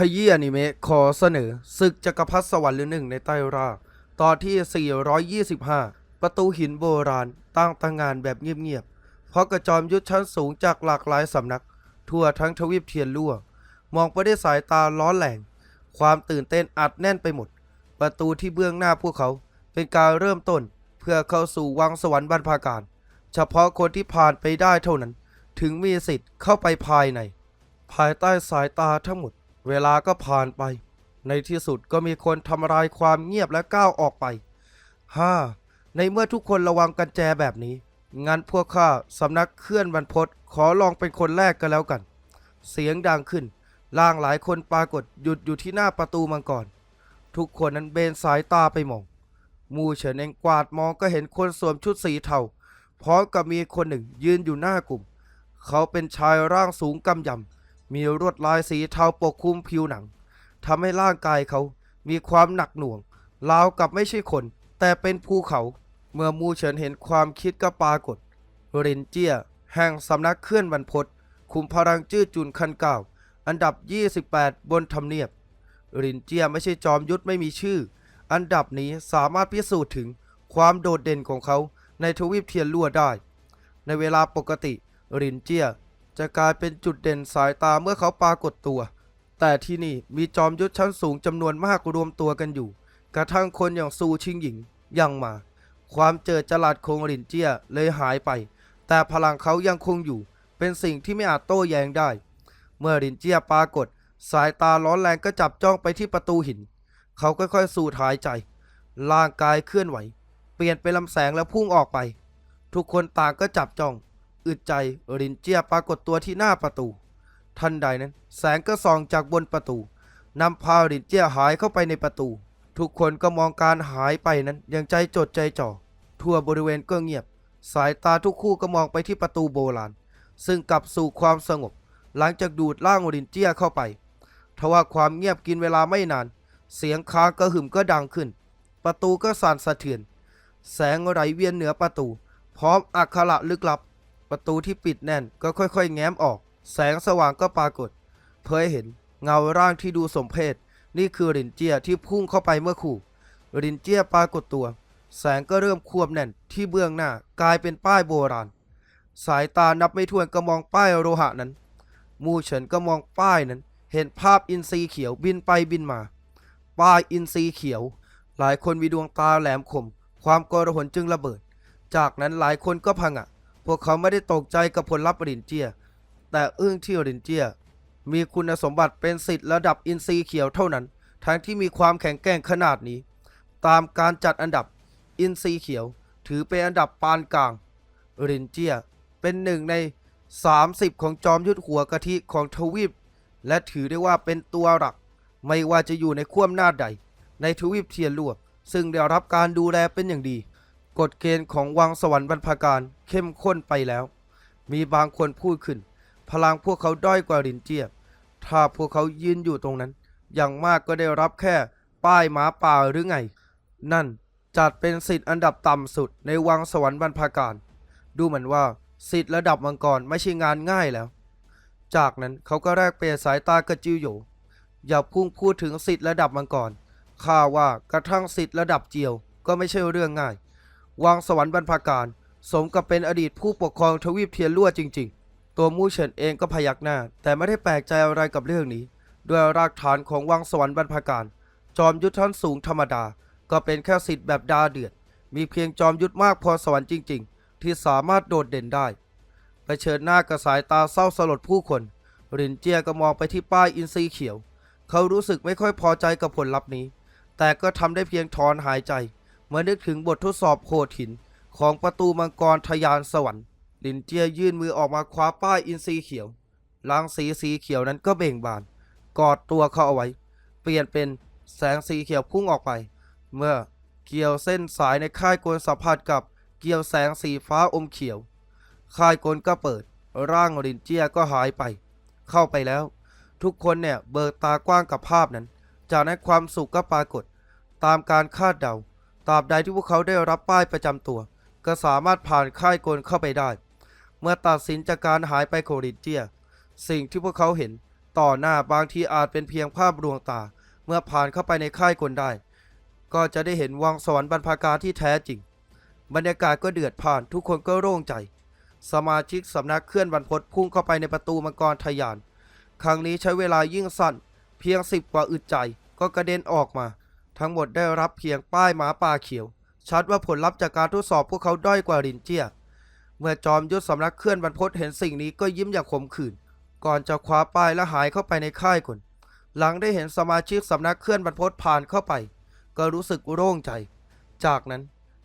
ขยี้อนิเมะขอเสนอศึกจักรพรรดิสวรรค์หรือหนึ่งในใต้ราตอนที่ 425 ประตูหินโบราณตั้งตั้งงานแบบเงียบๆ เพราะกระจอมยุทธชั้นสูงจากหลากหลายสำนัก ทั่วทั้งทวีปเทียนล่วมองไปด้วยสายตาร้อนแรงความตื่นเต้นอัดแน่นไปหมด ประตูที่เบื้องหน้าพวกเขาเป็นการเริ่มต้นเพื่อเข้าสู่วังสวรรค์บรรพาการ เฉพาะคนที่ผ่านไปได้เท่านั้น ถึงมีสิทธิ์เข้าไปภายใน ภายใต้สายตาทั้งหมด เวลาก็ผ่านไป ในที่สุดก็มีคนทำลายความเงียบและก้าวออกไปฮ่าในเมื่อทุกคนระวังกันแจแบบนี้ งั้นพวกข้าสำนักเคลื่อนบรรพตขอลองเป็นคนแรกกันแล้วกัน เสียงดังขึ้นล่างหลายคนปรากฏหยุดอยู่ที่หน้าประตูมังกร ทุกคนนั้นเบนสายตาไปมอง มูเฉินเองกวาดมองก็เห็นคนสวมชุดสีเทาพร้อมกับมีคนหนึ่งยืนอยู่หน้ากลุ่ม เขาเป็นชายร่างสูงกำยำ มีลวดลายสีเทาปกคลุมผิวหนังทำให้ร่างกายเขามีความหนักหน่วงราวกับไม่ใช่คน แต่เป็นภูเขา เมื่อมูเฉินเห็นความคิดก็ปรากฏรินเจียแห่งสำนักเคลื่อนบรรพตคุมพลังจื้อจุนคันเก่าอันดับ 28 บนทำเนียบรินเจียไม่ใช่จอมยุทธไม่มีชื่อ อันดับนี้สามารถพิสูจน์ถึงความโดดเด่นของเขาในทวีปเทียนลั่วได้ ในเวลาปกติรินเจีย จะกลายเป็นจุดเด่นสายตาเมื่อเขาปรากฏตัว แต่ที่นี่มีจอมยุทธชั้นสูงจำนวนมากรวมตัวกันอยู่ กระทั่งคนอย่างซูชิงหญิงยังมา ความเจิดจรัสของรินเจียเลยหายไป แต่พลังเขายังคงอยู่ เป็นสิ่งที่ไม่อาจโต้แย้งได้ เมื่อรินเจียปรากฏ สายตาร้อนแรงก็จับจ้องไปที่ประตูหิน เขาค่อยๆสูดหายใจ ร่างกายเคลื่อนไหว เปลี่ยนเป็นลำแสงแล้วพุ่งออกไป ทุกคนต่างก็จับจ้อง อึดใจรินเจียปรากฏตัวที่หน้าประตู ทันใดนั้น แสงก็ส่องจากบนประตูนำพารินเจียหายเข้าไปในประตู ทุกคนก็มองการหายไปนั้นอย่างใจจดใจจ่อ ทั่วบริเวณก็เงียบ สายตาทุกคู่ก็มองไปที่ประตูโบราณ ซึ่งกลับสู่ความสงบ หลังจากดูดร่างรินเจียเข้าไปทว่าความเงียบกินเวลาไม่นาน เสียงค้างกระหึ่มก็ดังขึ้น ประตูก็สั่นสะเทือน แสงไหลเวียนเหนือประตู พร้อมอักขระลึกลับ ประตูที่ปิดแน่นก็ค่อยๆ แง้มออก แสงสว่างก็ปรากฏ เผยเห็นเงาร่างที่ดูสมเพชนี่คือรินเจียที่พุ่งเข้าไปเมื่อคู่รินเจียปรากฏตัว แสงก็เริ่มควบแน่นที่เบื้องหน้ากลายเป็นป้ายโบราณ สายตานับไม่ถ้วนก็มองป้ายโลหะนั้น มูเฉินก็มองป้ายนั้น เห็นภาพอินทรีเขียวบินไปบินมา ป้ายอินทรีเขียว หลายคนมีดวงตาแหลมคม ความกระหนจึงระเบิด จากนั้นหลายคนก็พังอะ พวกเขาไม่ได้ตกใจกับผลลัพธ์รินเจีย แต่อึ้งที่รินเจีย มีคุณสมบัติเป็นสิทธิ์ระดับอินทรีเขียวเท่านั้น ทั้งที่มีความแข็งแกร่งขนาดนี้ ตามการจัดอันดับอินทรีเขียว ถือเป็นอันดับปานกลางรินเจียเป็นหนึ่งใน 30 ของจอมยุทธหัวกะทิของทวีป และถือได้ว่าเป็นตัวหลัก ไม่ว่าจะอยู่ในขั้วอำนาใด ในทวีปเทียนลั่วซึ่งได้รับการดูแลเป็นอย่างดี กฎเกณฑ์ของวังสวรรค์บรรพการเข้มข้นไปแล้ว มีบางคนพูดขึ้น พลังพวกเขาด้อยกว่ารินเจียถ้าพวกเขายืนอยู่ตรงนั้น อย่างมากก็ได้รับแค่ป้ายหมาป่าหรือไง นั่นจัดเป็นสิทธิ์อันดับต่ำสุดในวังสวรรค์บรรพการ ดูเหมือนว่าสิทธิ์ระดับมังกรไม่ใช่งานง่ายแล้ว จากนั้นเขาก็แลกเปลี่ยนสายตากระจิวโหยอย่าพุ่งพูดถึงสิทธิ์ระดับมังกรข้าว่ากระทั่งสิทธิ์ระดับเจียวก็ไม่ใช่เรื่องง่าย วังสวรรค์บรรพการ สมกับเป็นอดีตผู้ปกครองทวีปเทียนลั่วจริง ๆ ตัวมู่เฉินเองก็พยักหน้า แต่ไม่ได้แปลกใจอะไรกับเรื่องนี้ ด้วยรากฐานของวังสวรรค์บรรพการ จอมยุทธชั้นสูงธรรมดา ก็เป็นแค่สิทธิ์แบบดาเดือด มีเพียงจอมยุทธมากพอสวรรค์จริง ๆ ที่สามารถโดดเด่นได้ไปเชิญหน้ากับสายตาเศร้าสลดผู้คนรินเจียก็มองไปที่ป้ายอินทรีเขียว เขารู้สึกไม่ค่อยพอใจกับผลลัพธ์นี้ แต่ก็ทำได้เพียงถอนหายใจ เมื่อนึกถึงบททดสอบโหดหิน ของประตูมังกรทะยานสวรรค์ ลินเจียยื่นมือออกมาคว้าป้ายอินทรีเขียวลางสีสีเขียวนั้นก็เบ่งบาน กอดตัวเขาเอาไว้ เปลี่ยนเป็นแสงสีเขียวพุ่งออกไป เมื่อเกี่ยวเส้นสายในค่ายกลสัมผัสกับเกี่ยวแสงสีฟ้าอมเขียว ค่ายกลก็เปิด ร่างลินเจียก็หายไป เข้าไปแล้ว ทุกคนเนี่ยเบิกตากว้างกับภาพนั้น จากนั้นความสุขก็ปรากฏ ตามการคาดเดา ตราบใดที่พวกเขาได้รับป้ายประจำตัว ก็สามารถผ่านค่ายกลเข้าไปได้ เมื่อตัดสินจากการหายไปของลิเจีย สิ่งที่พวกเขาเห็น ต่อหน้าบางทีอาจเป็นเพียงภาพลวงตา เมื่อผ่านเข้าไปในค่ายกลได้ ก็จะได้เห็นวังสวรรค์บรรพากาที่แท้จริง บรรยากาศก็เดือดผ่านทุกคนก็โล่งใจ สมาชิกสำนักเคลื่อนบรรพตพุ่งเข้าไปในประตูมังกรทะยาน ครั้งนี้ใช้เวลายิ่งสั้น เพียงสิบกว่าอึดใจก็กระเด็นออกมา ทั้งหมดได้รับเพียงป้ายหมาป่าเขียว ชัดว่าผลลัพธ์จากการทดสอบพวกเขาด้อยกว่ารินเจีย เมื่อจอมยุทธสำนักเคลื่อนบรรพตเห็นสิ่งนี้ก็ยิ้มอย่างขมขื่น ก่อนจะคว้าป้ายและหายเข้าไปในค่ายก่อนหลังได้เห็นสมาชิกสำนักเคลื่อนบรรพตผ่านเข้าไป ก็รู้สึกโล่งใจ จากนั้น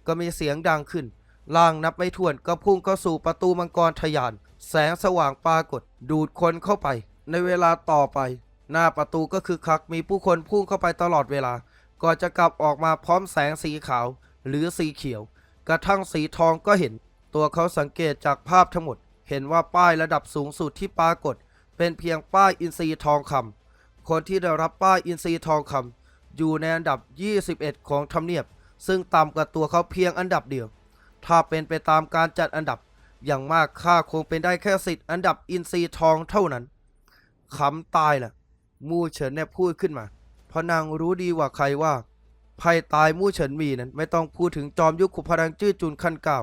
ก็มีเสียงดังขึ้น ล่างนับไม่ถ้วนก็พุ่งเข้าสู่ประตูมังกรทะยาน แสงสว่างปรากฏ ดูดคนเข้าไป ในเวลาต่อไป หน้าประตูก็คือคักมีผู้คนพุ่งเข้าไปตลอดเวลา ก่อนจะกลับออกมาพร้อมแสงสีขาวหรือสีเขียว กระทั่งสีทองก็เห็น ตัวเขาสังเกตจากภาพทั้งหมด เห็นว่าป้ายระดับสูงสุดที่ปรากฏ เป็นเพียงป้ายอินทรีทองคำคนที่ได้รับป้ายอินทรีทองคำอยู่ในอันดับ 21 ของทำเนียบ ซึ่งต่ำกว่าตัวเขาเพียงอันดับเดียว ถ้าเป็นไปตามการจัดอันดับ อย่างมากค่าคงเป็นได้แค่สิทธิ์อันดับอินทรีทองเท่านั้นขำตายล่ะ มู่เฉินเนี่ยพูดขึ้นมา เพราะนางรู้ดีกว่าใครว่าภัยตายมู่เฉินมีนั้นไม่ต้องพูดถึงจอมยุคขุพลังจื้อจุนขั้นเก้า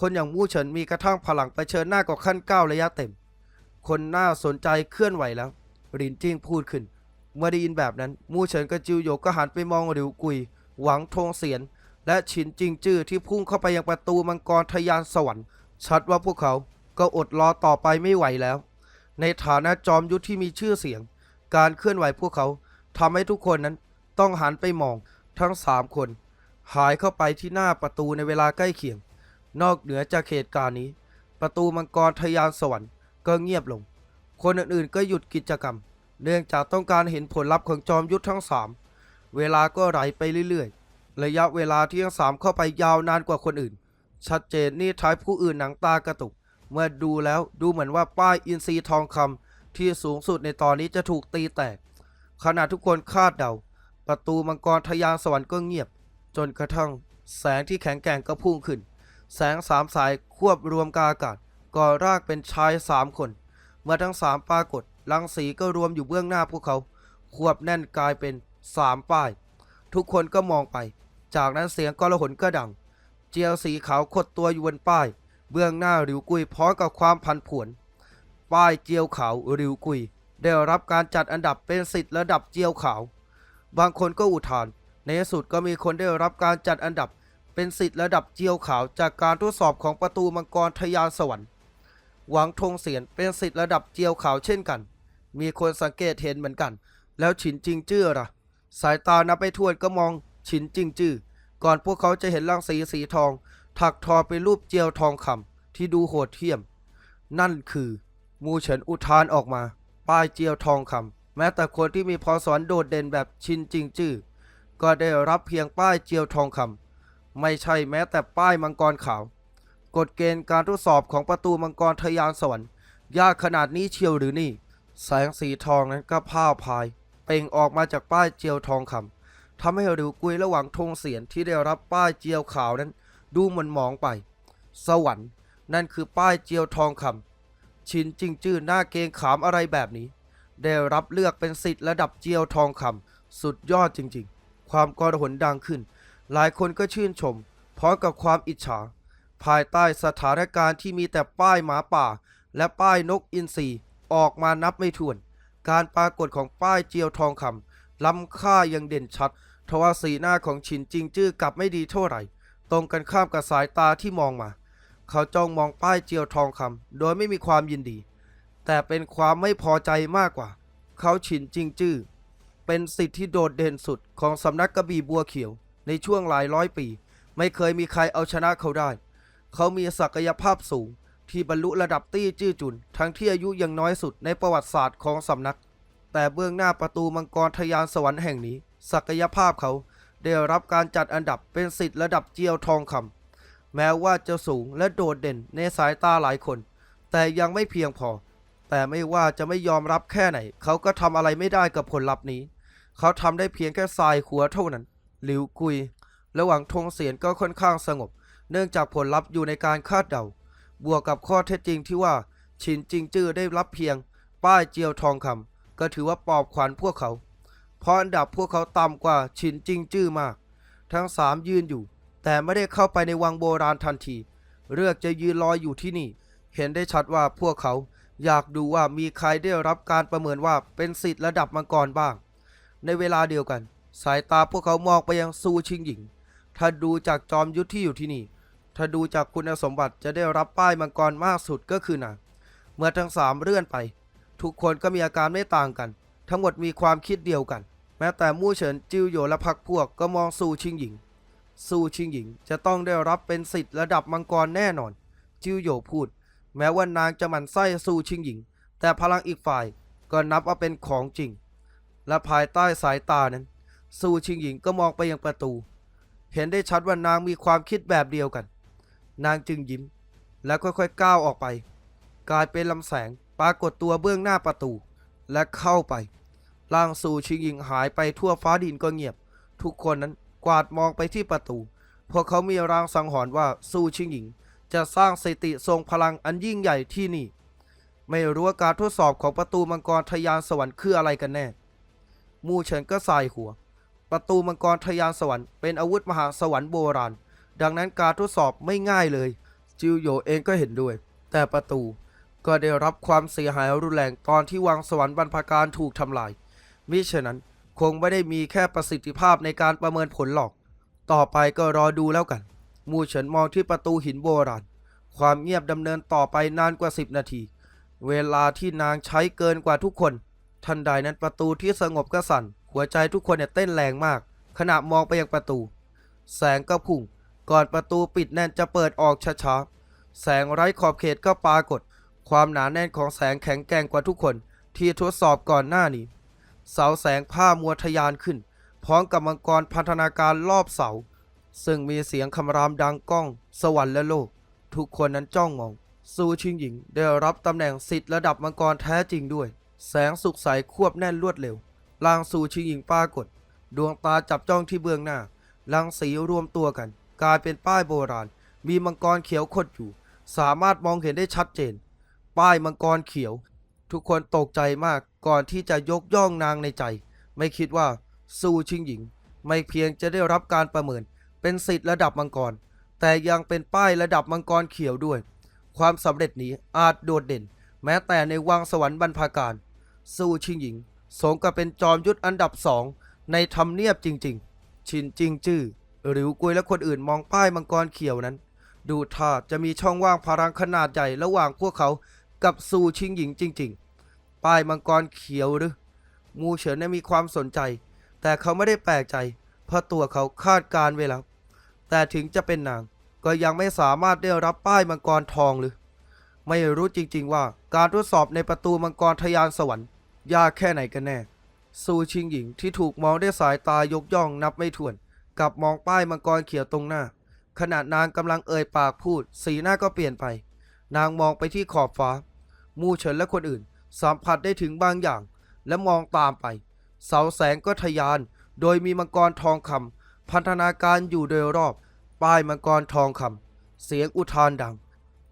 คนอย่างมู่เฉินมีกระทั่งพลังไปเชิญหน้ากับขั้นเก้าระยะเต็ม คนน่าสนใจเคลื่อนไหวแล้วรินจิ้งพูดขึ้น เมื่อได้ยินแบบนั้น มู่เฉินกับจิวโยกก็หันไปมองหลิวกุย หวังทงเสียน และฉินจิงจื้อที่พุ่งเข้าไปยังประตูมังกรทะยานสวรรค์ ชัดว่าพวกเขาก็อดรอต่อไปไม่ไหวแล้ว ในฐานะจอมยุทธที่มีชื่อเสียง การเคลื่อนไหวพวกเขา ทำให้ทุกคนนั้นต้องหันไปมองทั้งสามคน หายเข้าไปที่หน้าประตูในเวลาใกล้เคียง นอกเหนือจากเหตุการณ์นี้ ประตูมังกรทยานสวรรค์ก็เงียบลง คนอื่นๆก็หยุดกิจกรรม เนื่องจากต้องการเห็นผลลัพธ์ของจอมยุทธทั้งสามเวลาก็ไหลไปเรื่อยๆ ระยะเวลาที่ทั้งสามเข้าไปยาวนานกว่าคนอื่น ชัดเจนนี่ท้ายผู้อื่นหนังตากระตุก เมื่อดูแล้วดูเหมือนว่าป้ายอินทรีทองคำที่สูงสุดในตอนนี้จะถูกตีแตก ขณะทุกคนคาดเดา ประตูมังกรทะยานสวรรค์ก็เงียบ จนกระทั่งแสงที่แข็งแกร่งก็พุ่งขึ้น แสงสามสายควบรวมกบอากาศ ก่อร่างเป็นชายสามคน เมื่อทั้งสามปรากฏรังสีก็รวมอยู่เบื้องหน้าพวกเขา ควบแน่นกลายเป็นสามป้าย ทุกคนก็มองไป จากนั้นเสียงกลหนก็ดัง เจียวสีขาวขดตัวอยู่บนป้าย เบื้องหน้าหลิวกุยพร้อมกับความพันผวน ป้ายเจียวขาวหลิวกุย ได้รับการจัดอันดับเป็นสิทธิ์ระดับเจียวขาว บางคนก็อุทาน ในที่สุดก็มีคนได้รับการจัดอันดับเป็นสิทธิ์ระดับเจียวขาว จากการทดสอบของประตูมังกรทยานสวรรค์ หวังทงเสียนเป็นสิทธิ์ระดับเจียวขาวเช่นกัน มีคนสังเกตเห็นเหมือนกัน แล้วฉินจิงจื้อล่ะ สายตานับไปทวนก็มองฉินจิงจื้อ ก่อนพวกเขาจะเห็นรังสีสีทอง ถักทอเป็นรูปเจียวทองคำที่ดูโหดเหี้ยม นั่นคือ มูเฉินอุทานออกมา ป้ายเจียวทองคำแม้แต่คนที่มีพรสวรรค์โดดเด่นแบบชินจริงจื้อก็ได้รับเพียงป้ายเจียวทองคำไม่ใช่แม้แต่ป้ายมังกรขาว กฎเกณฑ์การทดสอบของประตูมังกรทยานสวรรค์ยากขนาดนี้เชียวหรือนี่ แสงสีทองนั้นก็พ่าพาย เปล่งออกมาจากป้ายเจียวทองคำทำให้หลิวกุยระหว่างธงเสียนที่ได้รับป้ายเจียวขาวนั้น ดูหมันหมองไป สวรรค์ นั่นคือป้ายเจียวทองคำ ชินจิงจื้อหน้าเกงขามอะไรแบบนี้ ได้รับเลือกเป็นสิทธิ์ระดับเจียวทองคำสุดยอดจริงๆ ความกระหนดังขึ้น หลายคนก็ชื่นชม พร้อมกับความอิจฉา ภายใต้สถานการณ์ที่มีแต่ป้ายหมาป่า และป้ายนกอินทรีออกมานับไม่ถ้วน การปรากฏของป้ายเจียวทองคำล้ำค่ายังเด่นชัดทว่าสีหน้าของฉินจิงจื้อกลับไม่ดีเท่าไหร่ ตรงกันข้ามกับสายตาที่มองมา เขาจ้องมองป้ายเจียวทองคำโดยไม่มีความยินดี แต่เป็นความไม่พอใจมากกว่า เขาฉินจิงจื้อเป็นสิทธิ์ที่โดดเด่นสุดของสำนักกระบี่บัวเขียว ในช่วงหลายร้อยปี ไม่เคยมีใครเอาชนะเขาได้ เขามีศักยภาพสูงที่บรรลุระดับตี้จื้อจุน ทั้งที่อายุยังน้อยสุดในประวัติศาสตร์ของสำนัก แต่เบื้องหน้าประตูมังกรทยานสวรรค์แห่งนี้ ศักยภาพเขาได้รับการจัดอันดับเป็นสิทธิ์ระดับเจียวทองคำ แม้ว่าจะสูงและโดดเด่นในสายตาหลายคน แต่ยังไม่เพียงพอ แต่ไม่ว่าจะไม่ยอมรับแค่ไหน เขาก็ทำอะไรไม่ได้กับผลลัพธ์นี้ เขาทำได้เพียงแค่สายหัวเท่านั้น หลิวกุย ระหว่างธงเสียนก็ค่อนข้างสงบ เนื่องจากผลลัพธ์อยู่ในการคาดเดา บวกกับข้อเท็จจริงที่ว่าชินจิงจื้อได้รับเพียง ป้ายเจียวทองคก็ถือว่าปอบขวัญพวกเขา เพราะอันดับพวกเขาต่ำกว่าชินจิงจื้อมาก ทั้งสามยืนอยู่ แต่ไม่ได้เข้าไปในวังโบราณทันที เลือกจะยืนรออยู่ที่นี่ เห็นได้ชัดว่าพวกเขาอยากดูว่ามีใครได้รับการประเมินว่าเป็นสิทธิ์ระดับมังกรบ้าง ในเวลาเดียวกัน สายตาพวกเขามองไปยังซูชิงหญิง ถ้าดูจากจอมยุทธที่อยู่ที่นี่ ถ้าดูจากคุณสมบัติจะได้รับป้ายมังกรมากสุดก็คือนางเมื่อทั้งสามเลื่อนไป ทุกคนก็มีอาการไม่ต่างกัน ทั้งหมดมีความคิดเดียวกัน แม้แต่มู่เฉินจิวโหยและพักพวกก็มองซูชิงหญิง ซูชิงหญิงจะต้องได้รับเป็นสิทธิ์ระดับมังกรแน่นอน จิ้วโยพูด แม้ว่านางจะหมั่นไส้ซูชิงหญิง แต่พลังอีกฝ่ายก็นับว่าเป็นของจริง และภายใต้สายตานั้นซูชิงหญิงก็มองไปยังประตู เห็นได้ชัดว่านางมีความคิดแบบเดียวกัน นางจึงยิ้ม แล้วค่อยๆก้าวออกไป กลายเป็นลำแสงปรากฏตัวเบื้องหน้าประตู และเข้าไปร่างซูชิงหญิงหายไปทั่วฟ้าดินก็เงียบ ทุกคนนั้น กวาดมองไปที่ประตู พวกเขามีรางสังหรณ์ว่าซูชิงหญิง จะสร้างสติทรงพลังอันยิ่งใหญ่ที่นี่ ไม่รู้ว่าการทดสอบของประตูมังกรทยานสวรรค์คืออะไรกันแน่ มู่เฉินก็สายหัว ประตูมังกรทยานสวรรค์เป็นอาวุธมหาสวรรค์โบราณ ดังนั้นการทดสอบไม่ง่ายเลย จิวโยเองก็เห็นด้วย แต่ประตูก็ได้รับความเสียหายรุนแรงตอนที่วังสวรรค์บรรพการถูกทำลายมิฉะนั้น คงไม่ได้มีแค่ประสิทธิภาพในการประเมินผลหรอก ต่อไปก็รอดูแล้วกัน มูเฉินมองที่ประตูหินโบราณ ความเงียบดำเนินต่อไปนานกว่า 10 นาที เวลาที่นางใช้เกินกว่าทุกคน ทันใดนั้นประตูที่สงบก็สั่น หัวใจทุกคนเนี่ยเต้นแรงมาก ขณะมองไปยังประตู แสงก็พุ่ง ก่อนประตูปิดแน่นจะเปิดออกช้าๆ แสงไร้ขอบเขตก็ปรากฏ ความหนาแน่นของแสงแข็งแกร่งกว่าทุกคน ที่ทดสอบก่อนหน้านี้ เสาแสงผ้ามัวทะยานขึ้น พร้อมกับมังกรพันธนาการรอบเสา ซึ่งมีเสียงคำรามดังก้อง สวรรค์และโลก ทุกคนนั้นจ้องมองซูชิงหญิงได้รับตำแหน่งสิทธิ์ระดับมังกรแท้จริงด้วย แสงสุกใสควบแน่นรวดเร็วร่างซูชิงหญิงปรากฏ ดวงตาจับจ้องที่เบื้องหน้ารังสีรวมตัวกัน กลายเป็นป้ายโบราณ มีมังกรเขียวขดอยู่ สามารถมองเห็นได้ชัดเจน ป้ายมังกรเขียว ทุกคนตกใจมาก ก่อนที่จะยกย่องนางในใจ ไม่คิดว่าซูชิงหญิง ไม่เพียงจะได้รับการประเมิน เป็นสิทธิ์ระดับมังกร แต่ยังเป็นป้ายระดับมังกรเขียวด้วย ความสำเร็จนี้อาจโดดเด่น แม้แต่ในวังสวรรค์บรรพาการซูชิงหญิงสมกับเป็นจอมยุทธอันดับสองในทำเนียบจริง ๆ ชินจิงจื้อหริวกุยและคนอื่นมองป้ายมังกรเขียวนั้น ดูท่าจะมีช่องว่างพลังขนาดใหญ่ระหว่างพวกเขากับซูชิงหญิงจริง ๆ ป้ายมังกรเขียวหรือ มูเฉินได้มีความสนใจ แต่เขาไม่ได้แปลกใจ เพราะตัวเขาคาดการณ์ไว้แล้ว แต่ถึงจะเป็นนาง ก็ยังไม่สามารถได้รับป้ายมังกรทองหรือ ไม่รู้จริงๆว่าการทดสอบในประตูมังกรทยานสวรรค์ ยากแค่ไหนกันแน่ ซูชิงหญิงที่ถูกมองด้วยสายตายกย่องนับไม่ถ้วน กับมองป้ายมังกรเขียวตรงหน้า ขณะนางกำลังเอ่ยปากพูด สีหน้าก็เปลี่ยนไป นางมองไปที่ขอบฟ้า มูเฉินและคนอื่น สัมผัสได้ถึงบางอย่าง และมองตามไป เสาแสงก็ทะยาน โดยมีมังกรทองคำพันธนาการอยู่โดยรอบ ป้ายมังกรทองคำเสียงอุทานดัง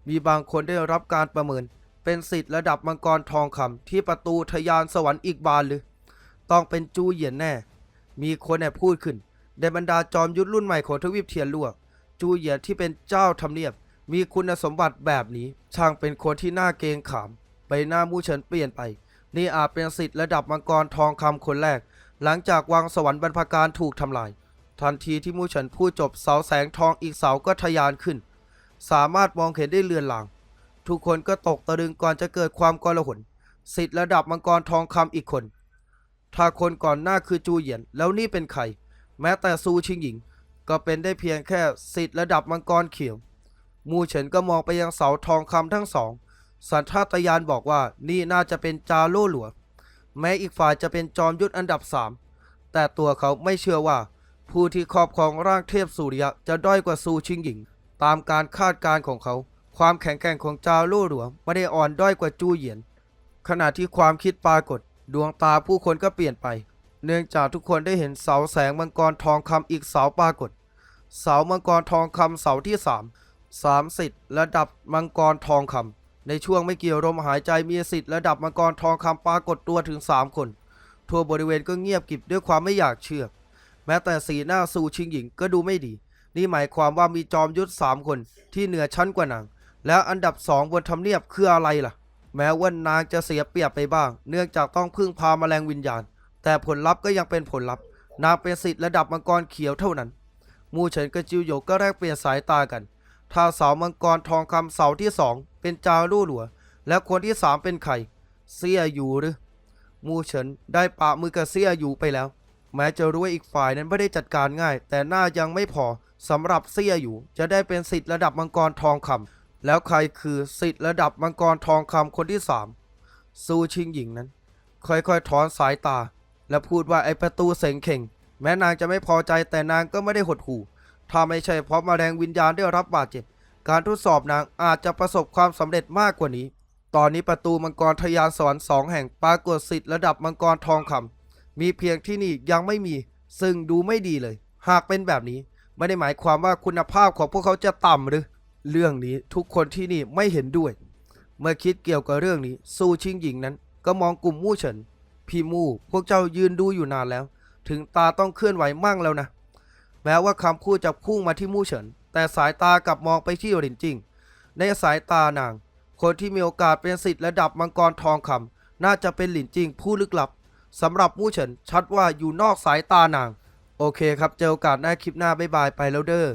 มีบางคนได้รับการประเมิน เป็นสิทธิ์ระดับมังกรทองคำที่ประตูทะยานสวรรค์อีกบานหรือต้องเป็นจูเหยียนแน่ มีคนแอบพูดขึ้น ในบรรดาจอมยุทธรุ่นใหม่ของทวีปเทียนลั่จูเหยียนที่เป็นเจ้าทำเนียบ มีคุณสมบัติแบบนี้ ช่างเป็นคนที่น่าเกรงขาม ใบหน้ามูเฉินเปลี่ยนไป นี่อาจเป็นสิทธิ์ระดับมังกรทองคำคนแรก หลังจากวังสวรรค์บรรพการถูกทำลาย ทันทีที่มูเฉินพูดจบเสาแสงทองอีกเสาก็ทะยานขึ้น สามารถมองเห็นได้เลือนลาง ทุกคนก็ตกตะลึงก่อนจะเกิดความกลาหนสิทธิ์ระดับมังกรทองคำอีกคน ถ้าคนก่อนหน้าคือจูเหยียนแล้วนี่เป็นใคร แม้แต่ซูชิงหญิง ก็เป็นได้เพียงแค่สิทธิ์ระดับมังกรเขียว มูเฉินก็มองไปยังเสาทองคำทั้งสอง สัญชาตญาณบอกว่านี่น่าจะเป็นจาโล่หลัว แม้อีกฝ่ายจะเป็นจอมยุทธอันดับสามแต่ตัวเขาไม่เชื่อว่า ผู้ที่ครอบครองร่างเทพสุริยะจะด้อยกว่าซูชิงหญิง ตามการคาดการณ์ของเขา ความแข็งแกร่งของจาโล่หลวงไม่ได้อ่อนด้อยกว่าจูเหยียน ขณะที่ความคิดปรากฏ ดวงตาผู้คนก็เปลี่ยนไป เนื่องจากทุกคนได้เห็นเสาแสงมังกรทองคำอีกเสาปรากฏ เสามังกรทองคำเสาที่สามสามสิทธิ์ระดับมังกรทองค ในช่วงไม่กี่ลมหายใจมีสิทธิ์ระดับมังกรทองคำปรากฏตัวถึง 3 คน ทั่วบริเวณก็เงียบกิบด้วยความไม่อยากเชื่อ แม้แต่สีหน้าสู่ชิงหญิงก็ดูไม่ดี นี่หมายความว่ามีจอมยุทธสามคนที่เหนือชั้นกว่านาง แล้วอันดับสองบนทำเนียบคืออะไรล่ะ แม้ว่านางจะเสียเปรียบไปบ้าง เนื่องจากต้องพึ่งพาแมลงวิญญาณ แต่ผลลัพธ์ก็ยังเป็นผลลัพธ์ นางเป็นสิทธิ์ระดับมังกรเขียวเท่านั้น มูเฉินกับจิวหยกก็แลกเปลี่ยนสายตากัน ถ้าเสามังกรทองคำเสาที่สอง เป็นจารู่หลัว และคนที่สามเป็นใครเสียอยู่หรือ มูเฉินได้ปะมือกับเสียอยู่ไปแล้ว แม้จะรู้ว่าอีกฝ่ายนั้นไม่ได้จัดการง่าย แต่น่ายังไม่พอสำหรับเสียอยู่ จะได้เป็นสิทธิ์ระดับมังกรทองคำแล้วใครคือสิทธิ์ระดับมังกรทองคำคนที่สามซูชิงหญิงนั้น ค่อยๆถอนสายตา และพูดว่าไอประตูเสงเข่ง แม้นางจะไม่พอใจแต่นางก็ไม่ได้หดหู่ถ้าไม่ใช่เพราะแมลงวิญญาณได้รับบาดเจ็บ การทดสอบนางอาจจะประสบความสำเร็จมากกว่านี้ ตอนนี้ประตูมังกรทยานสวรรค์สองแห่งปรากฏสิทธิ์ระดับมังกรทองคำมีเพียงที่นี่ยังไม่มี ซึ่งดูไม่ดีเลย หากเป็นแบบนี้ ไม่ได้หมายความว่าคุณภาพของพวกเขาจะต่ำหรือ เรื่องนี้ทุกคนที่นี่ไม่เห็นด้วย เมื่อคิดเกี่ยวกับเรื่องนี้ซูชิงหญิงนั้น ก็มองกลุ่มมู่เฉินพี่มู่พวกเจ้ายืนดูอยู่นานแล้ว ถึงตาต้องเคลื่อนไหวมั่งแล้วนะแม้ว่าคำพูดจะพุ่งมาที่มู่เฉิน แต่สายตากลับมองไปที่หลินจิงในสายตานาง คนที่มีโอกาสเป็นสิทธิ์ระดับมังกรทองคำน่าจะเป็นหลินจิงผู้ลึกลับสำหรับมู่เฉินชัดว่าอยู่นอกสายตานาง โอเคครับเจอโอกาสหน้าคลิปหน้าบ๊ายบายไปแล้วเด้อ